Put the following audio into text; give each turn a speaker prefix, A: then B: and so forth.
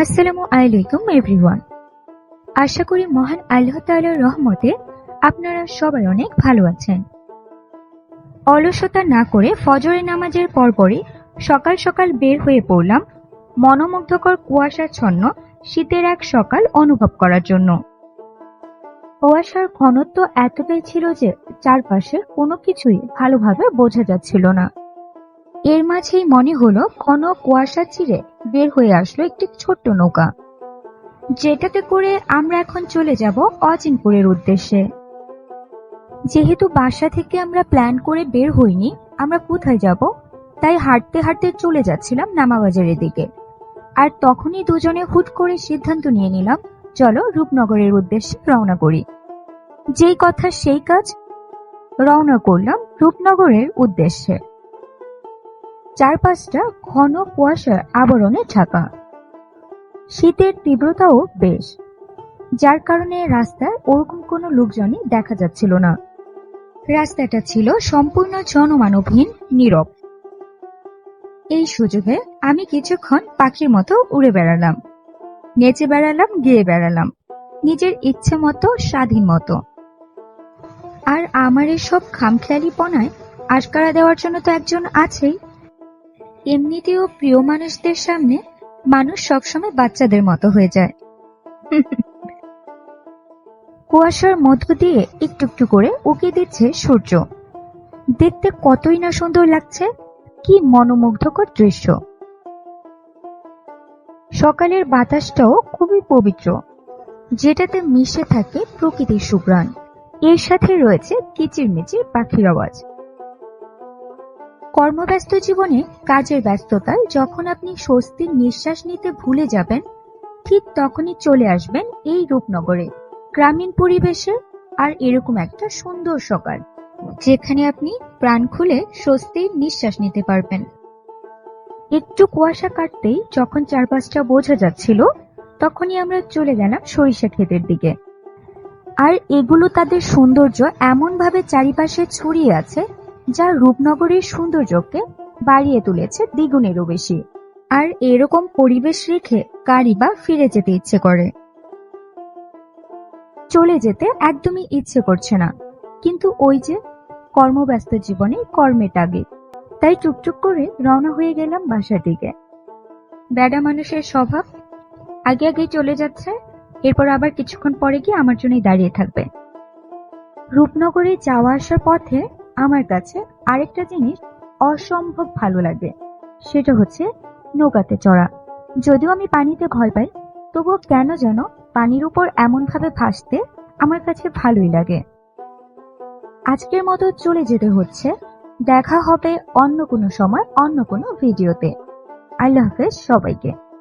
A: আসসালামু আলাইকুম, এভরিওয়ান। আশা করি মহান আল্লাহ রহমতে আপনারা সবাই অনেক ভালো আছেন। অলসতা না করে নামাজের পরপরই সকাল সকাল বের হয়ে পড়লাম মনোমুগ্ধকর কুয়াশাচ্ছন্ন শীতের এক সকাল অনুভব করার জন্য। কুয়াশার ঘনত্ব এতটাই ছিল যে চারপাশের কোনো কিছুই ভালোভাবে বোঝা যাচ্ছিল না। মাঝেই মনে হলো ঘন কুয়াশা চিরে বের হয়ে আসলো একটি ছোট্ট নৌকা। যেটাতে করে আমরা এখন চলে যাব অচিনপুরের উদ্দেশ্যে। যেহেতু বাসা থেকে আমরা প্ল্যান করে বের হইনি, আমরা কোথায় যাব? তাই হাঁটতে হাঁটতে চলে যাচ্ছিলাম নামাবাজারের দিকে। আর তখনই দুজনে হুট করে সিদ্ধান্ত নিয়ে নিলাম, চলো রূপনগরের উদ্দেশ্যে রওনা করি। যেই কথা সেই কাজ রওনা করলাম রূপনগরের উদ্দেশ্যে। চারপাশটা ঘন কুয়াশার আবরণে ঢাকা। শীতের তীব্রতাও বেশ, যার কারণে রাস্তায় ওরকম কোনো লোকজনই দেখা যাচ্ছিল না। রাস্তাটা ছিল সম্পূর্ণ জনমানবহীন, নীরব। এই সুযোগে আমি কিছুক্ষণ পাখির মতো উড়ে বেড়ালাম, নেচে বেড়ালাম, গেয়ে বেড়ালাম, নিজের ইচ্ছে মতো, স্বাধীন মতো। আর আমার এসব খামখেয়ালিপনায় আশকারা দেওয়ার জন্য তো একজন আছেই। এমনিতেও প্রিয় মানুষদের সামনে মানুষ সবসময় বাচ্চাদের মতো হয়ে যায়। কুয়াশার মধ্য দিয়ে একটু একটু করে উকি দিচ্ছে সূর্য। দেখতে কতই না সুন্দর লাগছে, কি মনোমুগ্ধকর দৃশ্য। সকালের বাতাসটাও খুবই পবিত্র, যেটাতে মিশে থাকে প্রকৃতির সুগ্রাণ এর সাথে রয়েছে কিচিরমিচির পাখির আওয়াজ। কর্মব্যস্ত জীবনে কাজের ব্যস্ততায় যখন আপনি স্বস্তির নিঃশ্বাস নিতে ভুলে যাবেন, ঠিক তখনই চলে আসবেন এই রূপনগরে। গ্রামীণ পরিবেশে আর এরকম একটা সুন্দর সকাল, যেখানে আপনি প্রাণ খুলে স্বস্তির নিঃশ্বাস নিতে পারবেন। একটু কুয়াশা কাটতেই যখন চারপাশটা বোঝা যাচ্ছিল, তখনই আমরা চলে গেলাম সরিষা ক্ষেতের দিকে। আর এগুলো তাদের সৌন্দর্য এমনভাবে চারিপাশে ছড়িয়ে আছে যা রূপনগরের সৌন্দর্যকে বাড়িয়ে তুলেছে দ্বিগুণেরও বেশি। আর এরকম পরিবেশ রেখে কারি বা ফিরে যেতে ইচ্ছে করে। চলে যেতে একদমই ইচ্ছে করছে না। কিন্তু ওই যে কর্মব্যস্ত জীবনে কর্মের তাগিদ তাই টুকটুক করে রওনা হয়ে গেলাম বাসার দিকে। বেডা মানুষের স্বভাব আগে আগে চলে যাচ্ছে, এরপর আবার কিছুক্ষণ পরে গিয়ে আমার জন্যই দাঁড়িয়ে থাকবে। রূপনগরে যাওয়া আসার পথে আমার কাছে আরেকটা জিনিস অসম্ভব ভালো লাগে সেটা হচ্ছে নৌকাতে চড়া। যদিও আমি পানিতে ভয় পাই, তবুও কেন যেন পানির উপর এমন ভাবে ভাসতে আমার কাছে ভালোই লাগে। আজকের মতো চলে যেতে হচ্ছে। দেখা হবে অন্য কোনো সময়, অন্য কোনো ভিডিওতে। আল্লাহ হাফেজ সবাইকে।